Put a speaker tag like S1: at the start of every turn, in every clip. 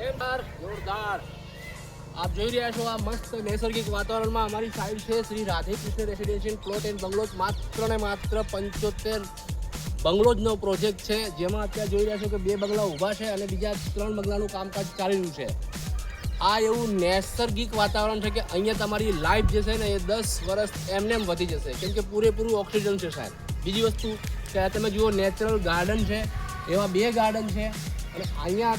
S1: જોરદાર. આપ જોઈ રહ્યા છો આ મસ્ત નૈસર્ગિક વાતાવરણમાં અમારી સાઈડ છે Shri Radhekrishna residential plot and bungalows માત્ર ને માત્ર પંચોતેર બંગલોજનો પ્રોજેક્ટ છે. જેમાં અત્યારે જોઈ રહ્યા છો કે બે બંગલા ઊભા છે અને બીજા ત્રણ બંગલાનું કામકાજ ચાલી રહ્યું છે. આ એવું નૈસર્ગિક વાતાવરણ છે કે અહીંયા તમારી લાઈફ જે છે ને એ દસ વર્ષ એમને એમ વધી જશે. કેમ કે પૂરેપૂરું ઓક્સિજન છે સાહેબ. બીજી વસ્તુ કે તમે જુઓ નેચરલ ગાર્ડન છે. એવા બે ગાર્ડન છે. અને અહીંયા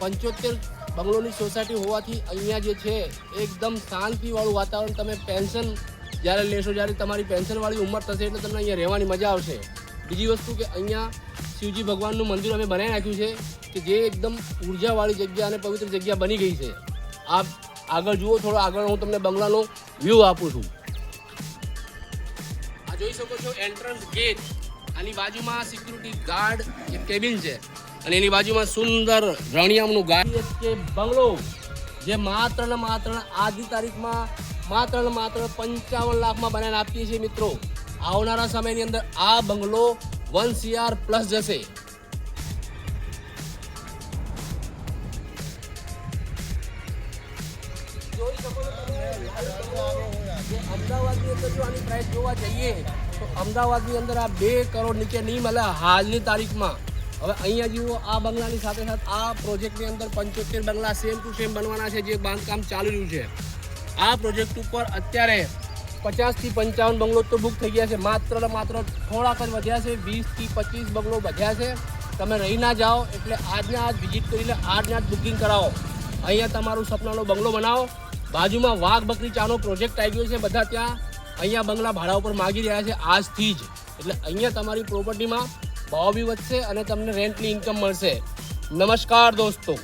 S1: પંચોતેર બંગલોની સોસાયટી હોવાથી અહીંયા જે છે, એકદમ શાંતિવાળું વાતાવરણ. તમે પેન્શન જ્યારે લેશો, જ્યારે તમારી પેન્શનવાળી ઉંમર થશે એટલે તમને અહીંયા રહેવાની મજા આવશે. બીજી વસ્તુ કે અહીંયા શિવજી ભગવાનનું મંદિર અમે બનાવી નાખ્યું છે, કે જે એકદમ ઉર્જાવાળી જગ્યા અને પવિત્ર જગ્યા બની ગઈ છે. આપ આગળ જુઓ, થોડો આગળ હું તમને બંગલાનો વ્યૂ આપું છું. આ જોઈ શકો છો એન્ટ્રન્સ ગેટ આની બાજુમાં સિક્યુરિટી ગાર્ડ કેબિન છે. અને એની બાજુમાં સુંદર રણિયામનું કે બંગલો, જે માત્ર ને માત્ર આજની તારીખમાં માત્ર ને માત્ર પંચાવન લાખમાં બનાવીને આપીએ છીએ મિત્રો. આવનારા સમયની અંદર આ બંગલો વન સીઆર પ્લસ જશે. અમદાવાદની અંદર જો આની પ્રાઇસ જોવા જઈએ, તો અમદાવાદની અંદર આ બે કરોડ નીચે નહીં મળે હાલની તારીખમાં. હવે અહીંયા જુઓ, આ બંગલાની સાથે સાથે આ પ્રોજેક્ટની અંદર પંચોતેર બંગલા સેમ ટુ સેમ બનવાના છે, જે બાંધકામ ચાલી રહ્યું છે. આ પ્રોજેક્ટ ઉપર અત્યારે પચાસથી પંચાવન બંગલો તો બુક થઈ ગયા છે, માત્ર ને માત્ર થોડાક જ વધ્યા છે વીસથી પચીસ બંગલો વધ્યા છે. તમે રહી ના જાઓ, એટલે આજના આજ વિઝિટ કરીને આજને આજ બુકિંગ કરાવો. અહીંયા તમારું સપનાનો બંગલો બનાવો. બાજુમાં વાઘ બકરી પ્રોજેક્ટ આવી ગયો છે, બધા ત્યાં અહીંયા બંગલા ભાડા ઉપર માગી રહ્યા છે, આજથી જ. એટલે અહીંયા તમારી પ્રોપર્ટીમાં ભાવ બી વધશે અને તમને રેન્ટની ઇન્કમ મળશે. નમસ્કાર દોસ્તો.